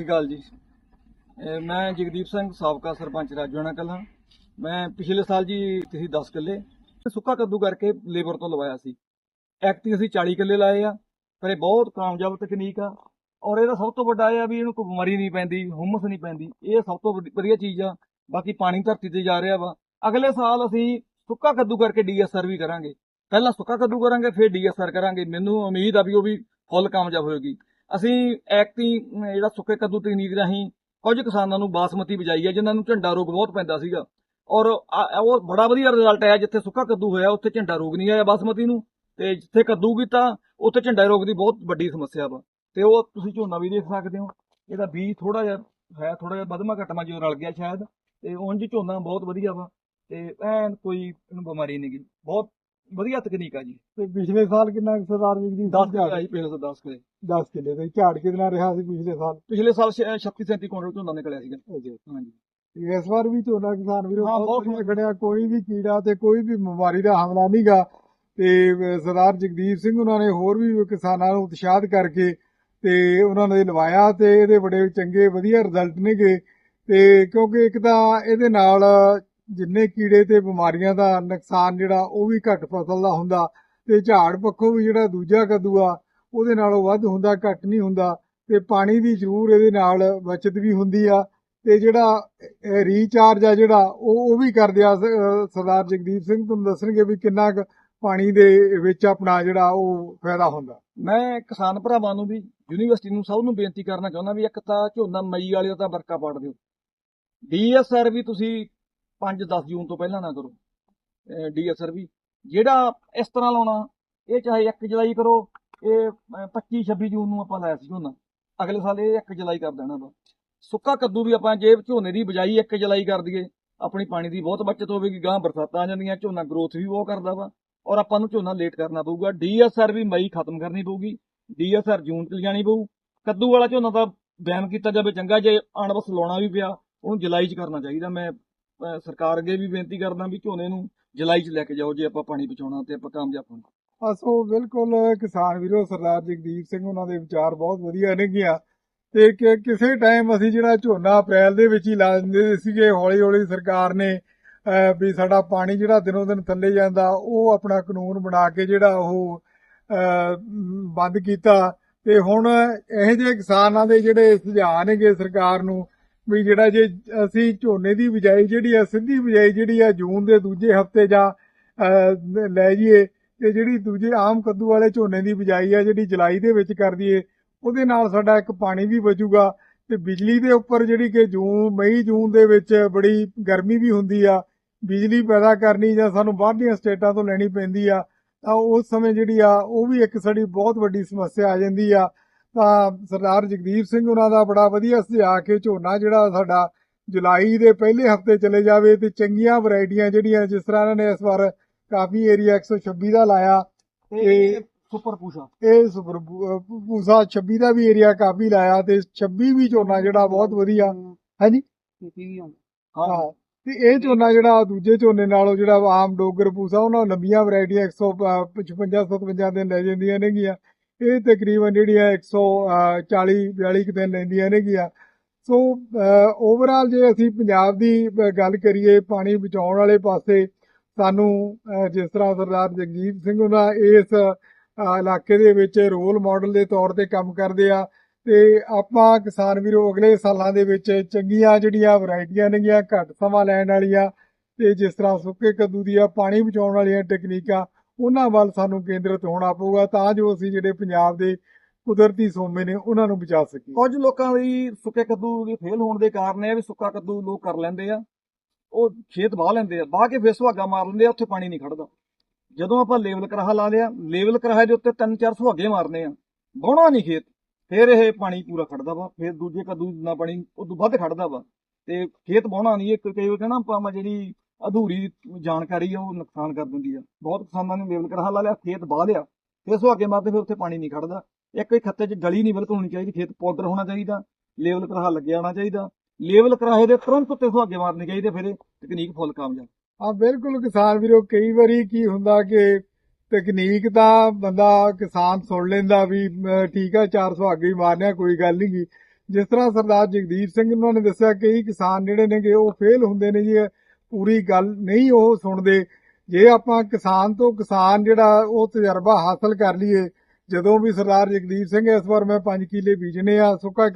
ਸ਼੍ਰੀ ਅਕਾਲ ਜੀ। ਮੈਂ ਜਗਦੀਪ ਸਿੰਘ, ਸਾਬਕਾ ਸਰਪੰਚ ਰਾਜੋਣਾ ਕਲਾਂ ਮੈਂ ਪਿਛਲੇ ਸਾਲ ਜੀ ਤੁਸੀਂ 10 ਕਿੱਲੇ ਸੁੱਕਾ ਕੱਦੂ ਕਰਕੇ ਲੇਬਰ ਤੋਂ ਲਵਾਇਆ ਸੀ। ਐਕਟੀ ਅਸੀਂ 40 ਕਿੱਲੇ ਲਾਏ ਆ, ਪਰ ਇਹ ਬਹੁਤ ਕਾਮਯਾਬ ਤਕਨੀਕ ਆ ਔਰ ਇਹਦਾ ਸਭ ਤੋਂ ਵੱਡਾ ਇਹ ਆ ਵੀ ਇਹਨੂੰ ਕੋਈ ਬਿਮਾਰੀ ਨਹੀਂ ਪੈਂਦੀ, ਹੁਮਸ ਨਹੀਂ ਪੈਂਦੀ। ਇਹ ਸਭ ਤੋਂ ਵੱਡੀ- ਵਧੀਆ ਚੀਜ਼ ਆ, ਬਾਕੀ ਪਾਣੀ ਧਰਤੀ ਤੇ ਜਾ ਰਿਹਾ ਵਾ। ਅਗਲੇ ਸਾਲ ਅਸੀਂ ਸੁੱਕਾ ਕੱਦੂ ਕਰਕੇ ਡੀਐਸਆਰ ਵੀ ਕਰਾਂਗੇ। ਪਹਿਲਾਂ ਸੁੱਕਾ ਕੱਦੂ ਕਰਾਂਗੇ, ਫਿਰ ਡੀਐਸਆਰ ਕਰਾਂਗੇ। ਮੈਨੂੰ ਉਮੀਦ ਆ ਵੀ ਉਹ ਵੀ ਫੁੱਲ ਕਾਮਯਾਬ ਹੋਏਗੀ। ਅਸੀਂ ਐਕਤੀ ਜਿਹੜਾ ਸੁੱਕੇ ਕੱਦੂ ਤਕਨੀਕ ਰਾਹੀਂ ਕੁਝ ਕਿਸਾਨਾਂ ਨੂੰ ਬਾਸਮਤੀ ਬਿਜਾਈ ਹੈ ਜਿਨ੍ਹਾਂ ਨੂੰ ਝੰਡਾ ਰੋਗ ਬਹੁਤ ਪੈਂਦਾ ਸੀਗਾ। ਔਰ ਉਹ ਬੜਾ ਵਧੀਆ ਰਿਜ਼ਲਟ ਆਇਆ ਜਿੱਥੇ ਸੁੱਕਾ ਕੱਦੂ ਹੋਇਆ, ਉੱਥੇ ਝੰਡਾ ਰੋਗ ਨਹੀਂ ਆਇਆ ਬਾਸਮਤੀ ਨੂੰ। ਤੇ ਜਿੱਥੇ ਕੱਦੂ ਕੀਤਾ, ਉੱਥੇ ਝੰਡਾ ਰੋਗ ਦੀ ਬਹੁਤ ਵੱਡੀ ਸਮੱਸਿਆ ਵਾ। ਤੇ ਉਹ ਤੁਸੀਂ ਝੋਨਾ ਵੀ ਦੇਖ ਸਕਦੇ ਹੋ, ਇਹਦਾ ਬੀਜ ਥੋੜਾ ਜਿਹਾ ਹੈ ਥੋੜਾ ਜਿਹਾ ਬਦਮਾ ਘਟਮਾ ਜਿਹਾ ਰਲ ਗਿਆ ਸ਼ਾਇਦ। ਤੇ ਉਂਝ ਝੋਨਾ ਬਹੁਤ ਵਧੀਆ ਵਾ, ਤੇ ਐਨ ਕੋਈ ਇਹਨੂੰ ਬਿਮਾਰੀ ਨਹੀਂ ਗਈ ਬਹੁਤ ਵਧੀਆ ਤਕਨੀਕ ਆ ਜੀ। ਤੇ ਪਿਛਲੇ ਸਾਲ ਕਿੰਨਾ ਕੁ ਸਰਦਾਰ ਜੀ ਦੀ 10 ਕਿੱਲੇ ਆਈ ਪਹਿਲਾਂ ਤੋਂ 10 ਕਿੱਲੇ। 10 ਕਿੱਲੇ ਤੇ ਝਾੜ ਕਿੰਨਾ ਰਿਹਾ ਸੀ ਪਿਛਲੇ ਸਾਲ? ਪਿਛਲੇ ਸਾਲ 36 37 ਕੁਇੰਟਲ ਝੋਨਾ ਨਿਕਲਿਆ ਸੀਗਾ। ਹਾਂਜੀ। ਇਸ ਵਾਰ ਵੀ ਝੋਨਾ ਕਿਸਾਨ ਵੀਰੋ ਹਾਂ, ਬਹੁਤ ਖੜਿਆ ਕੋਈ ਵੀ ਕੀੜਾ ਤੇ ਕੋਈ ਵੀ ਬਿਮਾਰੀ ਦਾ ਹਮਲਾ ਨਹੀਂਗਾ ਤੇ ਸਰਦਾਰ ਜਗਦੀਪ ਸਿੰਘ ਉਹਨਾਂ ਨੇ ਹੋਰ ਵੀ ਕਿਸਾਨਾਂ ਨੂੰ ਉਤਸ਼ਾਹਿਤ ਕਰਕੇ ਤੇ ਉਹਨਾਂ ਨੇ ਲਵਾਇਆ ਤੇ ਇਹਦੇ ਬੜੇ ਚੰਗੇ ਵਧੀਆ ਰਿਜ਼ਲਟ ਨੇਗੇ ਤੇ ਕਿਉਂਕਿ ਇੱਕ ਤਾਂ ਇਹਦੇ ਨਾਲ ਜਿੰਨੇ ਕੀੜੇ ਤੇ ਬਿਮਾਰੀਆਂ ਦਾ ਨੁਕਸਾਨ ਜਿਹੜਾ, ਉਹ ਵੀ ਘੱਟ ਫਸਲ ਦਾ ਹੁੰਦਾ ਤੇ ਝਾੜ ਪੱਖੋਂ ਵੀ ਜਿਹੜਾ ਦੂਜਾ ਕੱਦੂ ਆ, ਉਹਦੇ ਨਾਲੋਂ ਵੱਧ ਹੁੰਦਾ, ਘੱਟ ਨਹੀਂ ਹੁੰਦਾ ਤੇ ਪਾਣੀ ਦੀ ਜ਼ਰੂਰ ਇਹਦੇ ਨਾਲ ਬਚਤ ਵੀ ਹੁੰਦੀ ਆ ਤੇ ਜਿਹੜਾ ਰੀਚਾਰਜ ਆ ਜਿਹੜਾ, ਉਹ ਉਹ ਵੀ ਕਰਦੇ ਆ ਸਰਦਾਰ ਜਗਦੀਪ ਸਿੰਘ। ਤੁਹਾਨੂੰ ਦੱਸਣਗੇ ਵੀ ਕਿੰਨਾ ਕੁ ਪਾਣੀ ਦੇ ਵਿੱਚ ਆਪਣਾ ਜਿਹੜਾ, ਉਹ ਫਾਇਦਾ ਹੁੰਦਾ। ਮੈਂ ਕਿਸਾਨ ਭਰਾਵਾਂ ਨੂੰ ਵੀ, ਯੂਨੀਵਰਸਿਟੀ ਨੂੰ ਸਭ ਨੂੰ ਬੇਨਤੀ ਕਰਨਾ ਚਾਹੁੰਦਾ ਵੀ ਇੱਕ ਤਾਂ ਝੋਨਾ ਮਈ ਵਾਲੇ ਦਾ ਤਾਂ ਵਰਕਾ ਪਾੜ ਦਿਓ। ਡੀਐਸਆਰ ਵੀ ਤੁਸੀਂ 5-10 ਜੂਨ ਤੋਂ ਪਹਿਲਾਂ ਨਾ ਕਰੋ। ਡੀਐਸਆਰ ਵੀ ਜਿਹੜਾ ਇਸ ਤਰ੍ਹਾਂ ਲਾਉਣਾ, ਇਹ ਚਾਹੇ 1 ਜੁਲਾਈ ਕਰੋ, ਇਹ 25-26 ਜੂਨ ਨੂੰ ਆਪਾਂ ਲਾਇਆ ਸੀ ਝੋਨਾ। ਅਗਲੇ ਸਾਲ ਇਹ 1 ਜੁਲਾਈ ਕਰ ਦੇਣਾ ਵਾ। ਸੁੱਕਾ ਕੱਦੂ ਵੀ ਆਪਾਂ ਜੇ ਝੋਨੇ ਦੀ ਬਜਾਈ 1 ਜੁਲਾਈ ਕਰ ਦਈਏ। ਆਪਣੀ ਪਾਣੀ ਦੀ ਬਹੁਤ ਬਚਤ ਹੋਵੇਗੀ ਗਾਂ ਬਰਸਾਤਾਂ ਆ ਜਾਂਦੀਆਂ, ਝੋਨਾ ਗਰੋਥ ਵੀ ਬਹੁਤ ਕਰਦਾ ਵਾ। ਔਰ ਆਪਾਂ ਨੂੰ ਝੋਨਾ ਲੇਟ ਕਰਨਾ ਪਊਗਾ। ਡੀਐਸਆਰ ਵੀ ਮਈ ਖਤਮ ਕਰਨੀ ਪਊਗੀ। ਡੀਐਸਆਰ ਜੂਨ ਚ ਲਿਜਾਣੀ ਪਊ। ਕੱਦੂ ਵਾਲਾ ਝੋਨਾ ਤਾਂ ਬੈਨ ਕੀਤਾ ਜਾਵੇ ਚੰਗਾ, ਜੇ ਅਣਬਸ ਲਾਉਣਾ ਵੀ ਪਿਆ, ਉਹਨੂੰ ਜੁਲਾਈ ਚ ਕਰਨਾ ਚਾਹੀਦਾ। ਮੈਂ ਸਰਕਾਰ ਅੱਗੇ ਵੀ ਬੇਨਤੀ ਕਰਦਾ ਵੀ ਝੋਨੇ ਨੂੰ ਜੁਲਾਈ ਚ ਲੈ ਕੇ ਜਾਓ ਜੇ ਆਪਾਂ ਪਾਣੀ ਬਚਾਉਣਾ ਤੇ ਆਪਾਂ ਕਾਮਯਾਬ ਹੋਣਾ। ਅਸੋ ਬਿਲਕੁਲ ਕਿਸਾਨ ਵੀਰੋ, ਸਰਦਾਰ ਜਗਦੀਪ ਸਿੰਘ ਉਹਨਾਂ ਦੇ ਵਿਚਾਰ ਬਹੁਤ ਵਧੀਆ ਨੇਗੀਆਂ ਤੇ ਕਿ ਕਿਸੇ ਟਾਈਮ ਅਸੀਂ ਜਿਹੜਾ ਝੋਨਾ ਅਪ੍ਰੈਲ ਦੇ ਵਿੱਚ ਹੀ ਲਾ ਦਿੰਦੇ ਸੀਗੇ ਹੌਲੀ ਹੌਲੀ ਸਰਕਾਰ ਨੇ ਵੀ ਸਾਡਾ ਪਾਣੀ ਜਿਹੜਾ ਦਿਨੋਂ ਦਿਨ ਥੱਲੇ ਜਾਂਦਾ, ਉਹ ਆਪਣਾ ਕਾਨੂੰਨ ਬਣਾ ਕੇ ਜਿਹੜਾ ਉਹ ਬੰਦ ਕੀਤਾ। ਤੇ ਹੁਣ ਇਹੋ ਜਿਹੇ ਕਿਸਾਨਾਂ ਦੇ ਜਿਹੜੇ ਸੁਝਾਅ ਨੇਗੇ ਸਰਕਾਰ ਨੂੰ ਵੀ ਜਿਹੜਾ ਜੇ ਅਸੀਂ ਝੋਨੇ ਦੀ ਬਿਜਾਈ ਜਿਹੜੀ ਆ, ਸਿੱਧੀ ਬਿਜਾਈ ਜਿਹੜੀ ਆ, ਜੂਨ ਦੇ ਦੂਜੇ ਹਫ਼ਤੇ ਜਾਂ ਲੈ ਜਾਈਏ, ਤੇ ਜਿਹੜੀ ਦੂਜੇ ਆਮ ਕੱਦੂ ਵਾਲੇ ਝੋਨੇ ਦੀ ਬਿਜਾਈ ਆ, ਜਿਹੜੀ ਜੁਲਾਈ ਦੇ ਵਿੱਚ ਕਰ ਦਈਏ, ਉਹਦੇ ਨਾਲ ਸਾਡਾ ਇੱਕ ਪਾਣੀ ਵੀ ਬਚੂਗਾ, ਤੇ ਬਿਜਲੀ ਦੇ ਉੱਪਰ ਜਿਹੜੀ ਕਿ ਜੂਨ, ਮਈ, ਜੂਨ ਦੇ ਵਿੱਚ ਬੜੀ ਗਰਮੀ ਵੀ ਹੁੰਦੀ ਆ, ਬਿਜਲੀ ਪੈਦਾ ਕਰਨੀ ਜਾਂ ਸਾਨੂੰ ਬਾਹਰਲੀਆਂ ਸਟੇਟਾਂ ਤੋਂ ਲੈਣੀ ਪੈਂਦੀ ਆ, ਤਾਂ ਉਸ ਸਮੇਂ ਜਿਹੜੀ ਆ, ਉਹ ਵੀ ਇੱਕ ਸਾਡੀ ਬਹੁਤ ਵੱਡੀ ਸਮੱਸਿਆ ਆ ਜਾਂਦੀ ਆ ਤਾਂ ਸਰਦਾਰ ਜਗਦੀਪ ਸਿੰਘ ਉਹਨਾਂ ਦਾ ਬੜਾ ਵਧੀਆ ਸੁਝਾਅ ਕਿ ਝੋਨਾ ਜਿਹੜਾ ਸਾਡਾ ਜੁਲਾਈ ਦੇ ਪਹਿਲੇ ਹਫ਼ਤੇ ਚਲੇ ਜਾਵੇ ਤੇ ਚੰਗੀਆਂ ਵੈਰਾਈਟੀਆਂ ਜਿਹੜੀਆਂ ਜਿਸ ਤਰ੍ਹਾਂ ਇਹਨਾਂ ਨੇ ਇਸ ਵਾਰ ਕਾਫੀ ਏਰੀਆ 126 ਦਾ ਲਾਇਆ ਤੇ ਸੁਪਰ ਪੂਸ਼ਾ। ਇਹ ਸੁਪਰ ਪੂਸਾ 26 ਦਾ ਵੀ ਏਰੀਆ ਕਾਫੀ ਲਾਇਆ ਤੇ 26 ਵੀ ਝੋਨਾ ਜਿਹੜਾ ਬਹੁਤ ਵਧੀਆ। ਹਾਂਜੀ? ਹਾਂ ਤੇ ਇਹ ਝੋਨਾ ਜਿਹੜਾ ਦੂਜੇ ਝੋਨੇ ਨਾਲੋਂ ਜਿਹੜਾ ਆਮ ਡੋਗਰ ਪੂਸਾ ਉਹਨਾਂ ਲੰਬੀਆਂ ਵੈਰਾਈਟੀਆਂ 155 57 ਦਿਨ ਲੈ ਜਾਂਦੀਆਂ ਨੇਗੀਆਂ। ਇਹ ਤਕਰੀਬਨ ਜਿਹੜੀਆਂ 140 42 ਕੁ ਦਿਨ ਲੈਂਦੀਆਂ ਨੇਗੀਆਂ ਸੋ ਓਵਰਆਲ ਜੇ ਅਸੀਂ ਪੰਜਾਬ ਦੀ ਗੱਲ ਕਰੀਏ, ਪਾਣੀ ਬਚਾਉਣ ਵਾਲੇ ਪਾਸੇ, ਸਾਨੂੰ ਜਿਸ ਤਰ੍ਹਾਂ ਸਰਦਾਰ ਜਗਜੀਤ ਸਿੰਘ ਉਹਨਾਂ ਇਸ ਇਲਾਕੇ ਦੇ ਵਿੱਚ ਰੋਲ ਮਾਡਲ ਦੇ ਤੌਰ ਤੇ ਕੰਮ ਕਰਦੇ ਆ ਤੇ ਆਪਾਂ ਕਿਸਾਨ ਵੀਰੋ ਅਗਲੇ ਸਾਲਾਂ ਦੇ ਵਿੱਚ ਚੰਗੀਆਂ ਜਿਹੜੀਆਂ ਵੈਰਾਈਟੀਆਂ ਨੇਗੀਆਂ, ਘੱਟ ਸਮਾਂ ਲੈਣ ਵਾਲੀਆਂ ਤੇ ਜਿਸ ਤਰ੍ਹਾਂ ਸੁੱਕੇ ਕੱਦੂ ਦੀਆਂ ਪਾਣੀ ਬਚਾਉਣ ਵਾਲੀਆਂ ਟੈਕਨੀਕਾਂ ਉਹਨਾਂ ਵੱਲ ਸਾਨੂੰ ਕੇਂਦਰਿਤ ਹੋਣਾ ਪਊਗਾ ਤਾਂ ਜੋ ਅਸੀਂ ਜਿਹੜੇ ਪੰਜਾਬ ਦੇ ਕੁਦਰਤੀ ਸੋਮੇ ਨੇ ਉਹਨਾਂ ਨੂੰ ਬਚਾ ਸਕੀਏ। ਕੁਝ ਲੋਕਾਂ ਦੀ ਸੁੱਕੇ ਕੱਦੂ ਦੇ ਫੇਲ ਹੋਣ ਦੇ ਕਾਰਨ ਇਹ ਵੀ ਸੁੱਕਾ ਕੱਦੂ ਲੋਕ ਕਰ ਲੈਂਦੇ ਆ, ਉਹ ਖੇਤ ਵਾਹ ਲੈਂਦੇ ਆ, ਵਾਹ ਕੇ ਫਿਰ ਸੁਹਾਗਾ ਮਾਰ ਲੈਂਦੇ ਆ, ਉੱਥੇ ਪਾਣੀ ਨਹੀਂ ਖੜਦਾ। ਜਦੋਂ ਆਪਾਂ ਲੇਵਲ ਕਰਾਹਾ ਲਾ ਲਿਆ, ਲੇਵਲ ਕਰਾਹੇ ਦੇ ਉੱਤੇ ਤਿੰਨ ਚਾਰ ਸੁਹਾਗੇ ਮਾਰਨੇ ਆ ਬਾਉਣਾ ਨਹੀਂ ਖੇਤ, ਫਿਰ ਇਹ ਪਾਣੀ ਪੂਰਾ ਖੜਦਾ ਵਾ, ਫਿਰ ਦੂਜੇ ਕੱਦੂ ਨਾ ਪਾਣੀ ਉਦੋਂ ਵੱਧ ਖੜਦਾ ਵਾ, ਤੇ ਖੇਤ ਬਾਉਣਾ ਨਹੀਂ, ਇੱਕ ਕਈ ਵਾਰ ਕਹਿੰਦਾ ਆਪਾਂ ਜਿਹੜੀ ਅਧੂਰੀ ਜਾਣਕਾਰੀ ਆ, ਉਹ ਨੁਕਸਾਨ ਕਰ ਦਿੰਦੀ ਆ। ਬਹੁਤ ਕਿਸਾਨਾਂ ਨੇ ਲੇਵਲ ਕਰਾਹਾ ਲਾ ਲਿਆ, ਖੇਤ ਵਾਹ ਲਿਆ। ਫਿਰ ਸੁਹਾਗੇ ਮਾਰਦੇ ਫਿਰ ਉੱਥੇ ਪਾਣੀ ਨਹੀਂ ਖੜਦਾ ਇੱਕ ਇੱਕ ਖੱਤੇ 'ਚ ਗਲੀ ਨਹੀਂ ਬਿਲਕੁਲ ਹੋਣੀ ਚਾਹੀਦੀ, ਖੇਤ ਪਾਊਡਰ ਹੋਣਾ ਚਾਹੀਦਾ, ਲੇਵਲ ਕਰਾਹਾ ਲੱਗਿਆ ਹੋਣਾ ਚਾਹੀਦਾ। ਲੇਵਲ ਕਰਾਹੇ ਦੇ ਤੁਰੰਤ ਉੱਤੇ ਸੁਹਾਗੇ ਮਾਰਨੇ ਚਾਹੀਦੇ, ਫਿਰ ਤਕਨੀਕ ਫੁੱਲ ਕਾਮਯਾਬ। ਹਾਂ ਬਿਲਕੁਲ ਕਿਸਾਨ ਵੀਰੋ, ਕਈ ਵਾਰੀ ਕੀ ਹੁੰਦਾ ਕਿ ਤਕਨੀਕ ਦਾ ਬੰਦਾ ਕਿਸਾਨ ਸੁਣ ਲੈਂਦਾ ਵੀ ਠੀਕ ਆ 400 ਅੱਗੇ ਹੀ ਮਾਰਨਿਆ ਕੋਈ ਗੱਲ ਨਹੀਂ ਗੀ। ਜਿਸ ਤਰ੍ਹਾਂ ਸਰਦਾਰ ਜਗਦੀਪ ਸਿੰਘ ਉਹਨਾਂ ਨੇ ਦੱਸਿਆ, ਕਈ ਕਿਸਾਨ ਜਿਹੜੇ ਨੇਗੇ ਉਹ ਫੇਲ ਹੁੰਦੇ ਨੇ ਜੀ ਪੂਰੀ ਗੱਲ ਨਹੀਂ ਉਹ ਸੁਣਦੇ। ਜੇ ਆਪਾਂ ਕਿਸਾਨ ਤੋਂ ਕਿਸਾਨ ਜਿਹੜਾ ਉਹ ਤਜਰਬਾ ਹਾਸਲ ਕਰ ਲਈਏ, ਜਦੋਂ ਵੀ ਸਰਦਾਰ ਜਗਦੀਪ ਸਿੰਘ ਇਸ ਵਾਰ ਮੈਂ 5 ਕਿਲੇ ਬੀਜਣੇ ਆ, ਸੁੱਕਾ